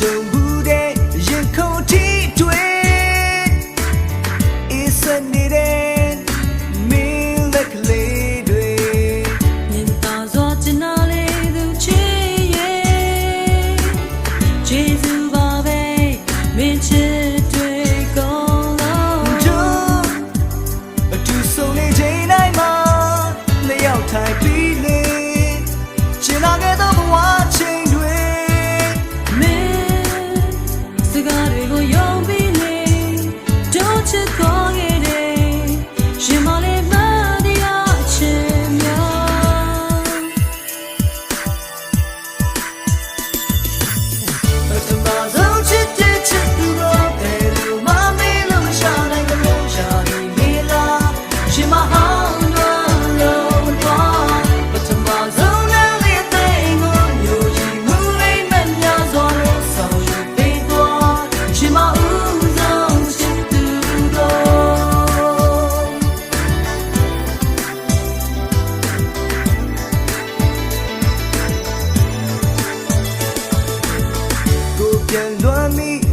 to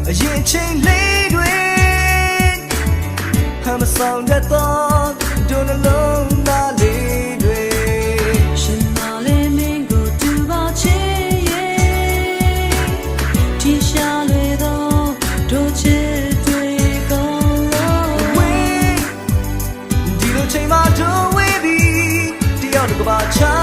အရင်ချိန်လေးတွေဖမ်းမဆောင်တဲ့တော့ဒုနလုံးသားလေးတွေရှင်မလေးမင်းကိုတူပါချင်ရဲ့ဒီရှာလေတော့ဒုချစ်တွေကုန်လို့ဝေးဒီလိုချိန်မှာဒုဝေးပြီးတယောက်တစ်ကဘာချာ